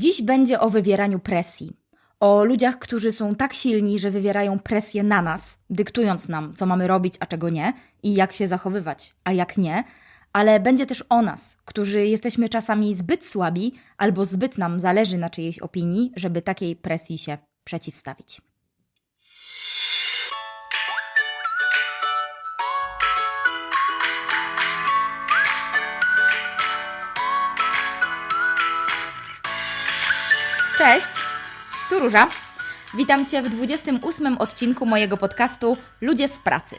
Dziś będzie o wywieraniu presji. O ludziach, którzy są tak silni, że wywierają presję na nas, dyktując nam, co mamy robić, a czego nie, i jak się zachowywać, a jak nie. Ale będzie też o nas, którzy jesteśmy czasami zbyt słabi albo zbyt nam zależy na czyjejś opinii, żeby takiej presji się przeciwstawić. Cześć, tu Róża. Witam Cię w 28 odcinku mojego podcastu Ludzie z pracy.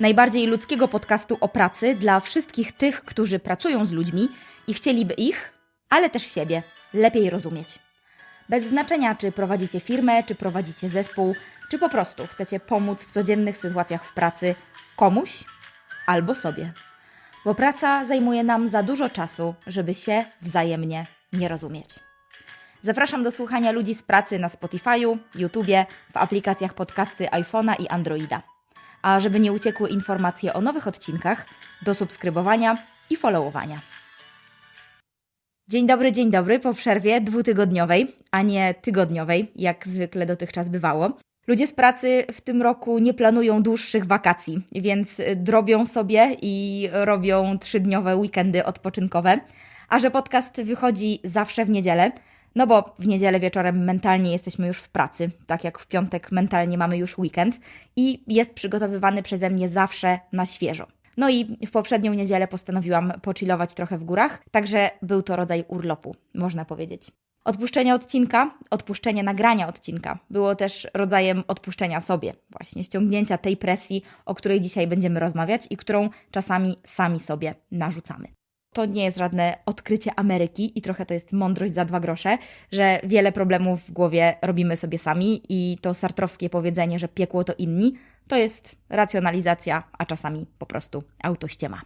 Najbardziej ludzkiego podcastu o pracy dla wszystkich tych, którzy pracują z ludźmi i chcieliby ich, ale też siebie, lepiej rozumieć. Bez znaczenia, czy prowadzicie firmę, czy prowadzicie zespół, czy po prostu chcecie pomóc w codziennych sytuacjach w pracy komuś albo sobie. Bo praca zajmuje nam za dużo czasu, żeby się wzajemnie nie rozumieć. Zapraszam do słuchania ludzi z pracy na Spotify'u, YouTubie, w aplikacjach podcasty iPhone'a i Androida. A żeby nie uciekły informacje o nowych odcinkach, do subskrybowania i followowania. Dzień dobry, dzień dobry po przerwie dwutygodniowej, a nie tygodniowej, jak zwykle dotychczas bywało. Ludzie z pracy w tym roku nie planują dłuższych wakacji, więc drobią sobie i robią trzydniowe weekendy odpoczynkowe. A że podcast wychodzi zawsze w niedzielę, no bo w niedzielę wieczorem mentalnie jesteśmy już w pracy, tak jak w piątek mentalnie mamy już weekend i jest przygotowywany przeze mnie zawsze na świeżo. No i w poprzednią niedzielę postanowiłam pochillować trochę w górach, także był to rodzaj urlopu, można powiedzieć. Odpuszczenie odcinka, odpuszczenie nagrania odcinka było też rodzajem odpuszczenia sobie, właśnie ściągnięcia tej presji, o której dzisiaj będziemy rozmawiać i którą czasami sami sobie narzucamy to nie jest żadne odkrycie Ameryki i trochę to jest mądrość za dwa grosze, że wiele problemów w głowie robimy sobie sami i to sartrowskie powiedzenie, że piekło to inni, to jest racjonalizacja, a czasami po prostu autościema.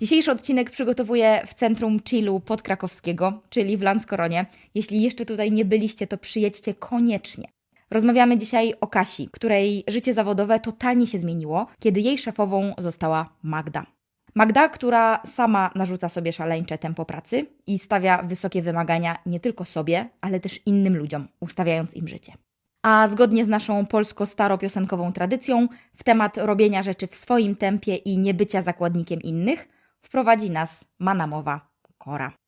Dzisiejszy odcinek przygotowuję w Centrum Chillu Podkrakowskiego, czyli w Lanskoronie. Jeśli jeszcze tutaj nie byliście, to przyjedźcie koniecznie. Rozmawiamy dzisiaj o Kasi, której życie zawodowe totalnie się zmieniło, kiedy jej szefową została Magda. Magda, która sama narzuca sobie szaleńcze tempo pracy i stawia wysokie wymagania nie tylko sobie, ale też innym ludziom, ustawiając im życie. A zgodnie z naszą polsko-staropiosenkową tradycją, w temat robienia rzeczy w swoim tempie i niebycia zakładnikiem innych, wprowadzi nas Manamowa Kora.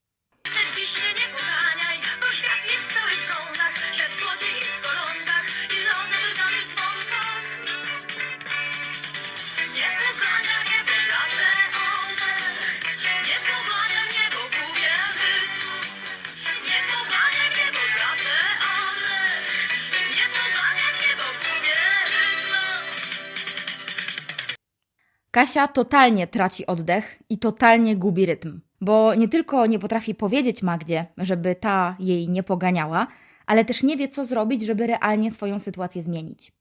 Kasia totalnie traci oddech i totalnie gubi rytm, bo nie tylko nie potrafi powiedzieć Magdzie, żeby ta jej nie poganiała, ale też nie wie, co zrobić, żeby realnie swoją sytuację zmienić.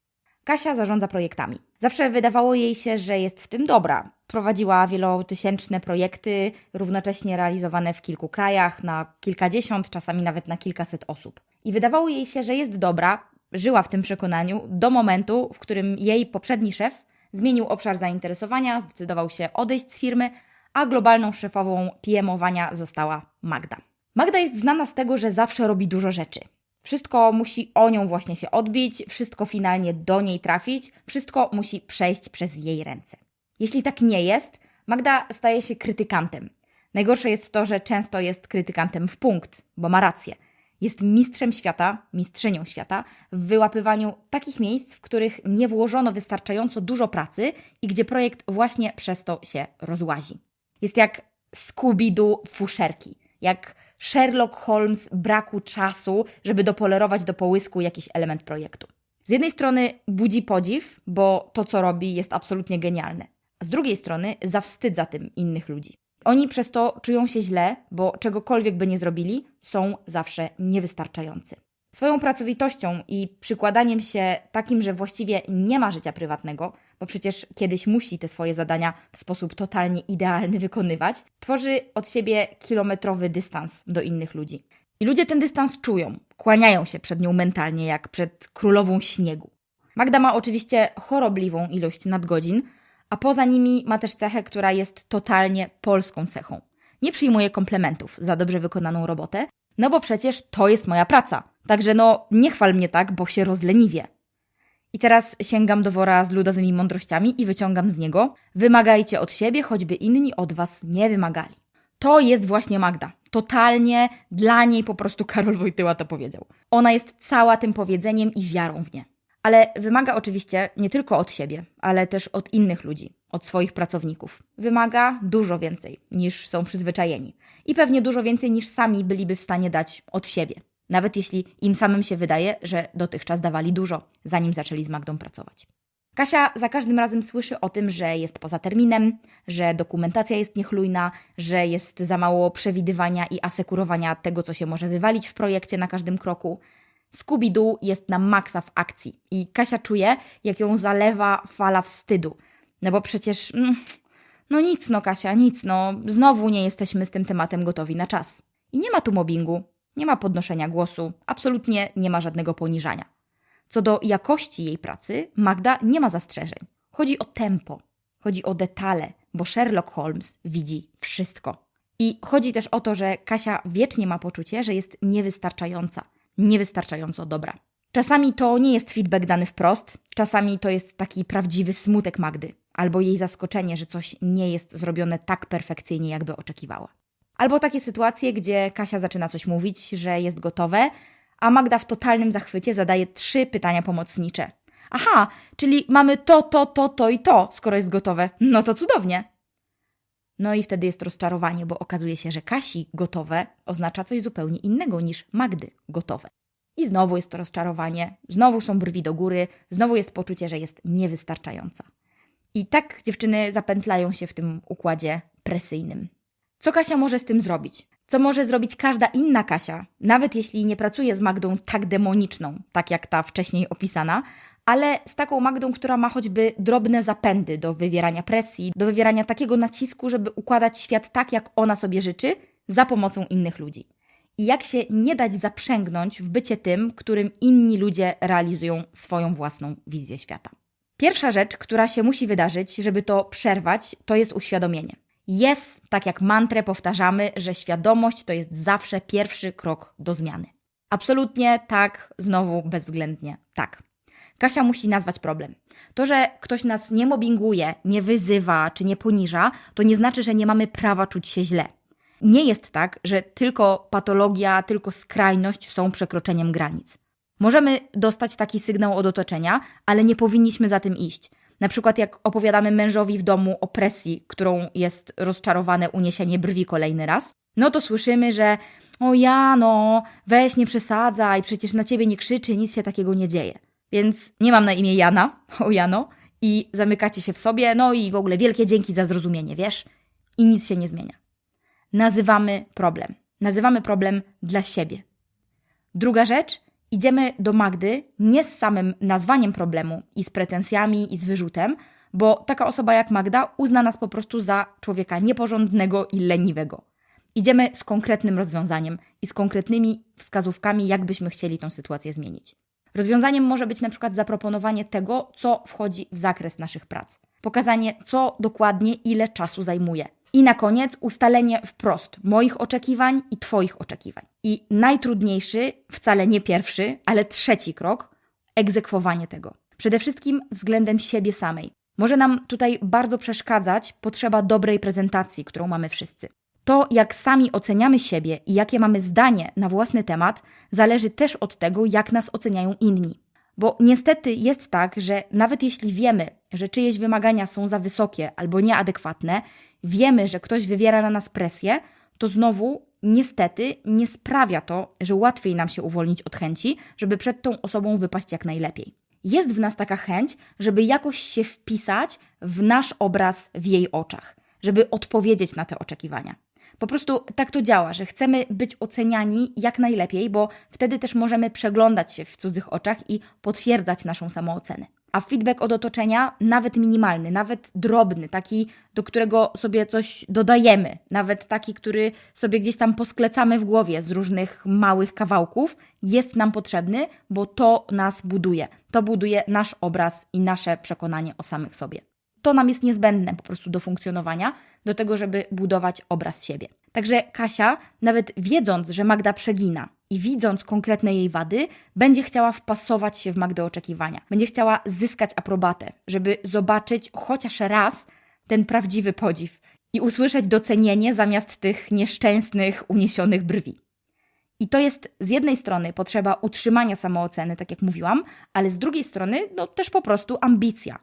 Kasia zarządza projektami. Zawsze wydawało jej się, że jest w tym dobra. Prowadziła wielotysięczne projekty, równocześnie realizowane w kilku krajach, na kilkadziesiąt, czasami nawet na kilkaset osób. I wydawało jej się, że jest dobra, żyła w tym przekonaniu do momentu, w którym jej poprzedni szef zmienił obszar zainteresowania, zdecydował się odejść z firmy, a globalną szefową PM-owania została Magda. Magda jest znana z tego, że zawsze robi dużo rzeczy. Wszystko musi o nią właśnie się odbić, wszystko finalnie do niej trafić, wszystko musi przejść przez jej ręce. Jeśli tak nie jest, Magda staje się krytykantem. Najgorsze jest to, że często jest krytykantem w punkt, bo ma rację. Jest mistrzem świata, mistrzynią świata w wyłapywaniu takich miejsc, w których nie włożono wystarczająco dużo pracy i gdzie projekt właśnie przez to się rozłazi. Jest jak Scooby-Doo fuszerki, jak Sherlock Holmes braku czasu, żeby dopolerować do połysku jakiś element projektu. Z jednej strony budzi podziw, bo to, co robi, jest absolutnie genialne. A z drugiej strony zawstydza tym innych ludzi. Oni przez to czują się źle, bo czegokolwiek by nie zrobili, są zawsze niewystarczający. Swoją pracowitością i przykładaniem się takim, że właściwie nie ma życia prywatnego, bo przecież kiedyś musi te swoje zadania w sposób totalnie idealny wykonywać, tworzy od siebie kilometrowy dystans do innych ludzi. I ludzie ten dystans czują, kłaniają się przed nią mentalnie, jak przed królową śniegu. Magda ma oczywiście chorobliwą ilość nadgodzin, a poza nimi ma też cechę, która jest totalnie polską cechą. Nie przyjmuje komplementów za dobrze wykonaną robotę No bo przecież to jest moja praca. Także no, nie chwal mnie tak, bo się rozleniwię. I teraz sięgam do wora z ludowymi mądrościami i wyciągam z niego: wymagajcie od siebie, choćby inni od was nie wymagali. To jest właśnie Magda. Totalnie dla niej po prostu Karol Wojtyła to powiedział. Ona jest cała tym powiedzeniem i wiarą w nie. Ale wymaga oczywiście nie tylko od siebie, ale też od innych ludzi, od swoich pracowników. Wymaga dużo więcej niż są przyzwyczajeni i pewnie dużo więcej niż sami byliby w stanie dać od siebie. Nawet jeśli im samym się wydaje, że dotychczas dawali dużo, zanim zaczęli z Magdą pracować. Kasia za każdym razem słyszy o tym, że jest poza terminem, że dokumentacja jest niechlujna, że jest za mało przewidywania i asekurowania tego, co się może wywalić w projekcie na każdym kroku. Scooby-Doo jest na maksa w akcji i Kasia czuje, jak ją zalewa fala wstydu. No bo przecież, mm, no nic no Kasia, nic no, znowu nie jesteśmy z tym tematem gotowi na czas. I nie ma tu mobbingu, nie ma podnoszenia głosu, absolutnie nie ma żadnego poniżania. Co do jakości jej pracy, Magda nie ma zastrzeżeń. Chodzi o tempo, chodzi o detale, bo Sherlock Holmes widzi wszystko. I chodzi też o to, że Kasia wiecznie ma poczucie, że jest niewystarczająca, niewystarczająco dobra. Czasami to nie jest feedback dany wprost, czasami to jest taki prawdziwy smutek Magdy, albo jej zaskoczenie, że coś nie jest zrobione tak perfekcyjnie, jakby oczekiwała. Albo takie sytuacje, gdzie Kasia zaczyna coś mówić, że jest gotowe, a Magda w totalnym zachwycie zadaje trzy pytania pomocnicze. Aha, czyli mamy to, to, to, to i to, skoro jest gotowe. No to cudownie. No i wtedy jest rozczarowanie, bo okazuje się, że Kasi gotowe oznacza coś zupełnie innego niż Magdy gotowe. I znowu jest to rozczarowanie, znowu są brwi do góry, znowu jest poczucie, że jest niewystarczająca. I tak dziewczyny zapętlają się w tym układzie presyjnym. Co Kasia może z tym zrobić? Co może zrobić każda inna Kasia, nawet jeśli nie pracuje z Magdą tak demoniczną, tak jak ta wcześniej opisana, ale z taką Magdą, która ma choćby drobne zapędy do wywierania presji, do wywierania takiego nacisku, żeby układać świat tak, jak ona sobie życzy, za pomocą innych ludzi. I jak się nie dać zaprzęgnąć w bycie tym, którym inni ludzie realizują swoją własną wizję świata. Pierwsza rzecz, która się musi wydarzyć, żeby to przerwać, to jest uświadomienie. Jest, tak jak mantrę powtarzamy, że świadomość to jest zawsze pierwszy krok do zmiany. Absolutnie tak, znowu bezwzględnie tak. Kasia musi nazwać problem. To, że ktoś nas nie mobbinguje, nie wyzywa czy nie poniża, to nie znaczy, że nie mamy prawa czuć się źle. Nie jest tak, że tylko patologia, tylko skrajność są przekroczeniem granic. Możemy dostać taki sygnał od otoczenia, ale nie powinniśmy za tym iść. Na przykład jak opowiadamy mężowi w domu o presji, którą jest rozczarowane uniesienie brwi kolejny raz, no to słyszymy, że o Jano, weź nie przesadzaj, przecież na ciebie nie krzyczy, nic się takiego nie dzieje. Więc nie mam na imię Jana, o Jano, i zamykacie się w sobie, no i w ogóle wielkie dzięki za zrozumienie, wiesz? I nic się nie zmienia. Nazywamy problem. Nazywamy problem dla siebie. Druga rzecz, idziemy do Magdy nie z samym nazwaniem problemu i z pretensjami i z wyrzutem, bo taka osoba jak Magda uzna nas po prostu za człowieka nieporządnego i leniwego. Idziemy z konkretnym rozwiązaniem i z konkretnymi wskazówkami, jak byśmy chcieli tą sytuację zmienić. Rozwiązaniem może być na przykład zaproponowanie tego, co wchodzi w zakres naszych prac. Pokazanie, co dokładnie, ile czasu zajmuje. I na koniec ustalenie wprost moich oczekiwań i Twoich oczekiwań. I najtrudniejszy, wcale nie pierwszy, ale trzeci krok egzekwowanie tego. Przede wszystkim względem siebie samej. Może nam tutaj bardzo przeszkadzać potrzeba dobrej prezentacji, którą mamy wszyscy. To, jak sami oceniamy siebie i jakie mamy zdanie na własny temat, zależy też od tego, jak nas oceniają inni. Bo niestety jest tak, że nawet jeśli wiemy, że czyjeś wymagania są za wysokie albo nieadekwatne, wiemy, że ktoś wywiera na nas presję, to znowu niestety nie sprawia to, że łatwiej nam się uwolnić od chęci, żeby przed tą osobą wypaść jak najlepiej. Jest w nas taka chęć, żeby jakoś się wpisać w nasz obraz w jej oczach, żeby odpowiedzieć na te oczekiwania. Po prostu tak to działa, że chcemy być oceniani jak najlepiej, bo wtedy też możemy przeglądać się w cudzych oczach i potwierdzać naszą samoocenę. A feedback od otoczenia, nawet minimalny, nawet drobny, taki, do którego sobie coś dodajemy, nawet taki, który sobie gdzieś tam posklecamy w głowie z różnych małych kawałków, jest nam potrzebny, bo to nas buduje. To buduje nasz obraz i nasze przekonanie o samych sobie. To nam jest niezbędne po prostu do funkcjonowania, do tego, żeby budować obraz siebie. Także Kasia, nawet wiedząc, że Magda przegina i widząc konkretne jej wady, będzie chciała wpasować się w Magdę oczekiwania. Będzie chciała zyskać aprobatę, żeby zobaczyć chociaż raz ten prawdziwy podziw i usłyszeć docenienie zamiast tych nieszczęsnych, uniesionych brwi. I to jest z jednej strony potrzeba utrzymania samooceny, tak jak mówiłam, ale z drugiej strony no, też po prostu ambicja.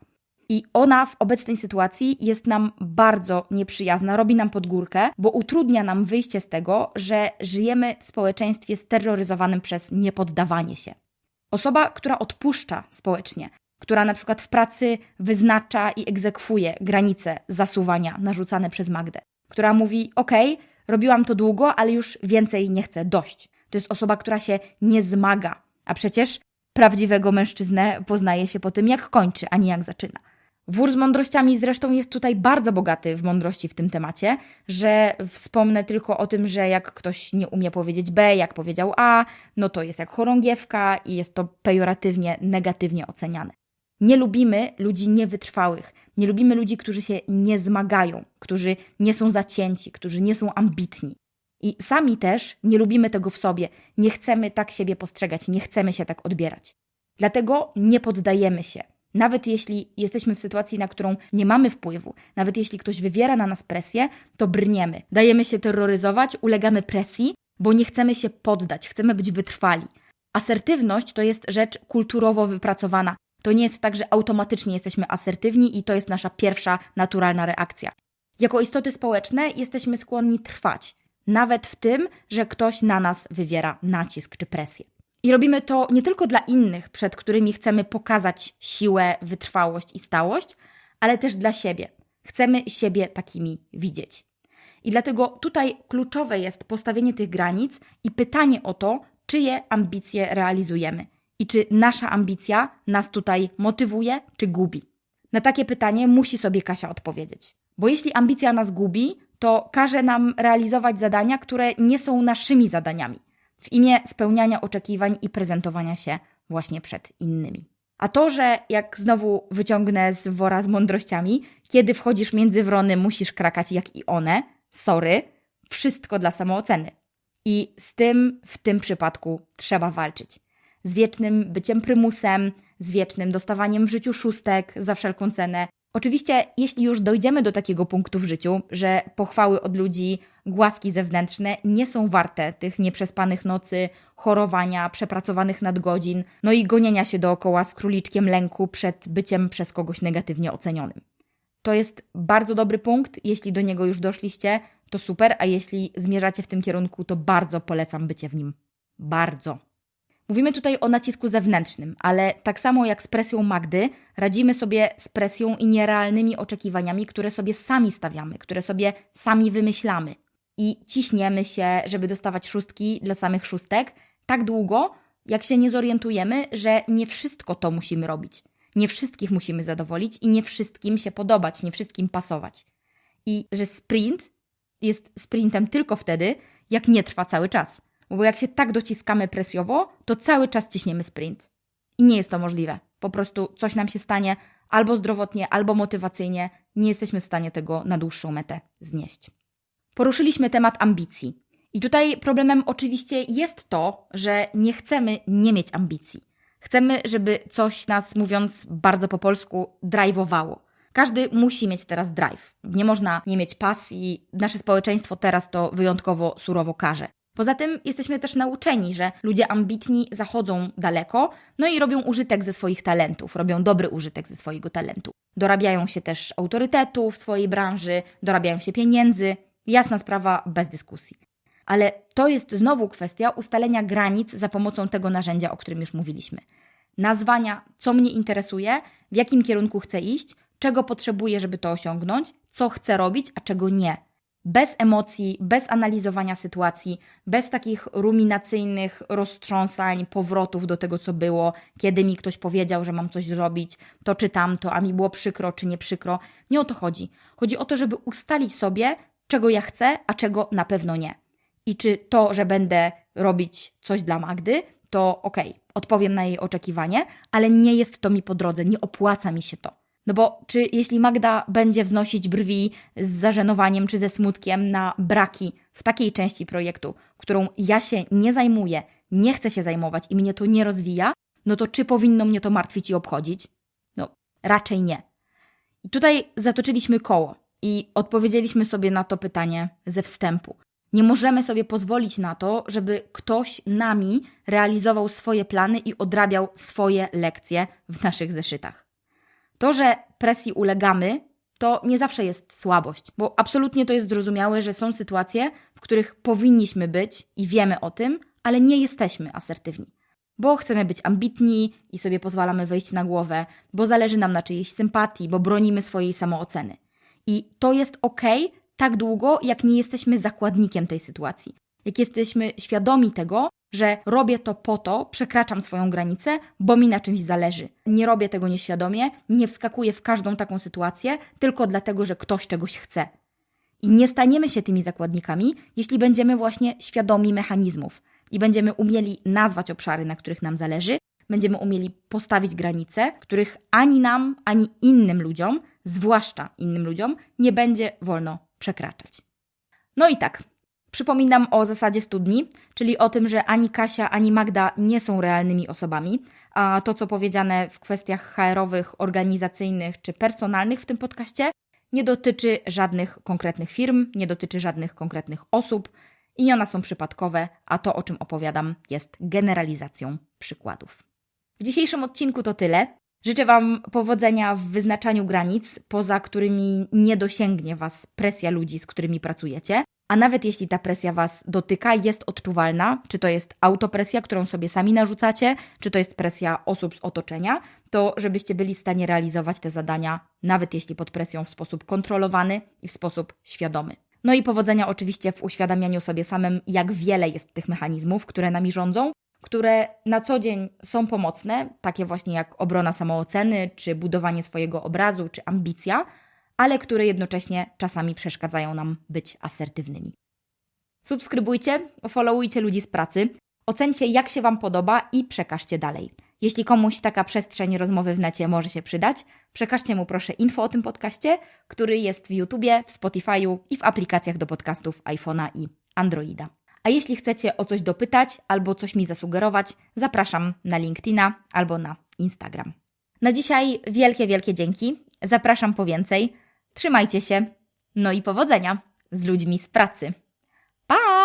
I ona w obecnej sytuacji jest nam bardzo nieprzyjazna, robi nam podgórkę, bo utrudnia nam wyjście z tego, że żyjemy w społeczeństwie steroryzowanym przez niepoddawanie się. Osoba, która odpuszcza społecznie, która na przykład w pracy wyznacza i egzekwuje granice zasuwania narzucane przez Magdę, która mówi: OK, robiłam to długo, ale już więcej nie chcę, dość. To jest osoba, która się nie zmaga, a przecież prawdziwego mężczyznę poznaje się po tym, jak kończy, a nie jak zaczyna. Wór z mądrościami zresztą jest tutaj bardzo bogaty w mądrości w tym temacie, że wspomnę tylko o tym, że jak ktoś nie umie powiedzieć B, jak powiedział A, no to jest jak chorągiewka i jest to pejoratywnie, negatywnie oceniane. Nie lubimy ludzi niewytrwałych, nie lubimy ludzi, którzy się nie zmagają, którzy nie są zacięci, którzy nie są ambitni. I sami też nie lubimy tego w sobie, nie chcemy tak siebie postrzegać, nie chcemy się tak odbierać. Dlatego nie poddajemy się. Nawet jeśli jesteśmy w sytuacji, na którą nie mamy wpływu, nawet jeśli ktoś wywiera na nas presję, to brniemy. Dajemy się terroryzować, ulegamy presji, bo nie chcemy się poddać, chcemy być wytrwali. Asertywność to jest rzecz kulturowo wypracowana. To nie jest tak, że automatycznie jesteśmy asertywni i to jest nasza pierwsza naturalna reakcja. Jako istoty społeczne jesteśmy skłonni trwać, nawet w tym, że ktoś na nas wywiera nacisk czy presję. I robimy to nie tylko dla innych, przed którymi chcemy pokazać siłę, wytrwałość i stałość, ale też dla siebie. Chcemy siebie takimi widzieć. I dlatego tutaj kluczowe jest postawienie tych granic i pytanie o to, czyje ambicje realizujemy i czy nasza ambicja nas tutaj motywuje czy gubi. Na takie pytanie musi sobie Kasia odpowiedzieć. Bo jeśli ambicja nas gubi, to każe nam realizować zadania, które nie są naszymi zadaniami w imię spełniania oczekiwań i prezentowania się właśnie przed innymi. A to, że jak znowu wyciągnę z wora z mądrościami, kiedy wchodzisz między wrony, musisz krakać jak i one, sorry, wszystko dla samooceny. I z tym w tym przypadku trzeba walczyć. Z wiecznym byciem prymusem, z wiecznym dostawaniem w życiu szóstek za wszelką cenę. Oczywiście, jeśli już dojdziemy do takiego punktu w życiu, że pochwały od ludzi, głaski zewnętrzne nie są warte tych nieprzespanych nocy, chorowania, przepracowanych nadgodzin, no i gonienia się dookoła z króliczkiem lęku przed byciem przez kogoś negatywnie ocenionym. To jest bardzo dobry punkt. Jeśli do niego już doszliście, to super, a jeśli zmierzacie w tym kierunku, to bardzo polecam bycie w nim. Bardzo. Mówimy tutaj o nacisku zewnętrznym, ale tak samo jak z presją Magdy, radzimy sobie z presją i nierealnymi oczekiwaniami, które sobie sami stawiamy, które sobie sami wymyślamy i ciśniemy się, żeby dostawać szóstki dla samych szóstek, tak długo, jak się nie zorientujemy, że nie wszystko to musimy robić. Nie wszystkich musimy zadowolić i nie wszystkim się podobać, nie wszystkim pasować. I że sprint jest sprintem tylko wtedy, jak nie trwa cały czas. Bo jak się tak dociskamy presjowo, to cały czas ciśniemy sprint. I nie jest to możliwe. Po prostu coś nam się stanie albo zdrowotnie, albo motywacyjnie. Nie jesteśmy w stanie tego na dłuższą metę znieść poruszyliśmy temat ambicji. I tutaj problemem oczywiście jest to, że nie chcemy nie mieć ambicji. Chcemy, żeby coś nas, mówiąc bardzo po polsku, drive'owało. Każdy musi mieć teraz drive. Nie można nie mieć pasji. Nasze społeczeństwo teraz to wyjątkowo surowo karze. Poza tym jesteśmy też nauczeni, że ludzie ambitni zachodzą daleko, no i robią użytek ze swoich talentów, robią dobry użytek ze swojego talentu. Dorabiają się też autorytetu w swojej branży, dorabiają się pieniędzy, Jasna sprawa, bez dyskusji. Ale to jest znowu kwestia ustalenia granic za pomocą tego narzędzia, o którym już mówiliśmy. Nazwania, co mnie interesuje, w jakim kierunku chcę iść, czego potrzebuję, żeby to osiągnąć, co chcę robić, a czego nie. Bez emocji, bez analizowania sytuacji, bez takich ruminacyjnych roztrząsań, powrotów do tego, co było, kiedy mi ktoś powiedział, że mam coś zrobić, to czy tamto, a mi było przykro, czy nie przykro. Nie o to chodzi. Chodzi o to, żeby ustalić sobie, czego ja chcę, a czego na pewno nie. I czy to, że będę robić coś dla Magdy, to okej, okay, odpowiem na jej oczekiwanie, ale nie jest to mi po drodze, nie opłaca mi się to. No bo czy jeśli Magda będzie wznosić brwi z zażenowaniem czy ze smutkiem na braki w takiej części projektu, którą ja się nie zajmuję, nie chcę się zajmować i mnie to nie rozwija, no to czy powinno mnie to martwić i obchodzić? No, raczej nie. I tutaj zatoczyliśmy koło i odpowiedzieliśmy sobie na to pytanie ze wstępu. Nie możemy sobie pozwolić na to, żeby ktoś nami realizował swoje plany i odrabiał swoje lekcje w naszych zeszytach. To, że presji ulegamy, to nie zawsze jest słabość, bo absolutnie to jest zrozumiałe, że są sytuacje, w których powinniśmy być i wiemy o tym, ale nie jesteśmy asertywni. Bo chcemy być ambitni i sobie pozwalamy wejść na głowę, bo zależy nam na czyjejś sympatii, bo bronimy swojej samooceny. I to jest ok, tak długo, jak nie jesteśmy zakładnikiem tej sytuacji. Jak jesteśmy świadomi tego, że robię to po to, przekraczam swoją granicę, bo mi na czymś zależy. Nie robię tego nieświadomie, nie wskakuję w każdą taką sytuację tylko dlatego, że ktoś czegoś chce. I nie staniemy się tymi zakładnikami, jeśli będziemy właśnie świadomi mechanizmów i będziemy umieli nazwać obszary, na których nam zależy, będziemy umieli postawić granice, których ani nam, ani innym ludziom, zwłaszcza innym ludziom, nie będzie wolno przekraczać. No i tak, Przypominam o zasadzie studni, czyli o tym, że ani Kasia, ani Magda nie są realnymi osobami, a to, co powiedziane w kwestiach HR-owych, organizacyjnych czy personalnych w tym podcaście, nie dotyczy żadnych konkretnych firm, nie dotyczy żadnych konkretnych osób. Imiona są przypadkowe, a to, o czym opowiadam, jest generalizacją przykładów. W dzisiejszym odcinku to tyle. Życzę Wam powodzenia w wyznaczaniu granic, poza którymi nie dosięgnie Was presja ludzi, z którymi pracujecie. A nawet jeśli ta presja Was dotyka, jest odczuwalna, czy to jest autopresja, którą sobie sami narzucacie, czy to jest presja osób z otoczenia, to żebyście byli w stanie realizować te zadania, nawet jeśli pod presją w sposób kontrolowany i w sposób świadomy. No i powodzenia oczywiście w uświadamianiu sobie samym, jak wiele jest tych mechanizmów, które nami rządzą, które na co dzień są pomocne, takie właśnie jak obrona samooceny, czy budowanie swojego obrazu, czy ambicja, ale które jednocześnie czasami przeszkadzają nam być asertywnymi. Subskrybujcie, followujcie ludzi z pracy, ocencie jak się Wam podoba i przekażcie dalej. Jeśli komuś taka przestrzeń rozmowy w necie może się przydać, przekażcie mu proszę info o tym podcaście, który jest w YouTubie, w Spotify'u i w aplikacjach do podcastów iPhone'a i Androida. A jeśli chcecie o coś dopytać albo coś mi zasugerować, zapraszam na LinkedIna albo na Instagram. Na dzisiaj wielkie, wielkie dzięki. Zapraszam po więcej. Trzymajcie się. No i powodzenia z ludźmi z pracy. Pa!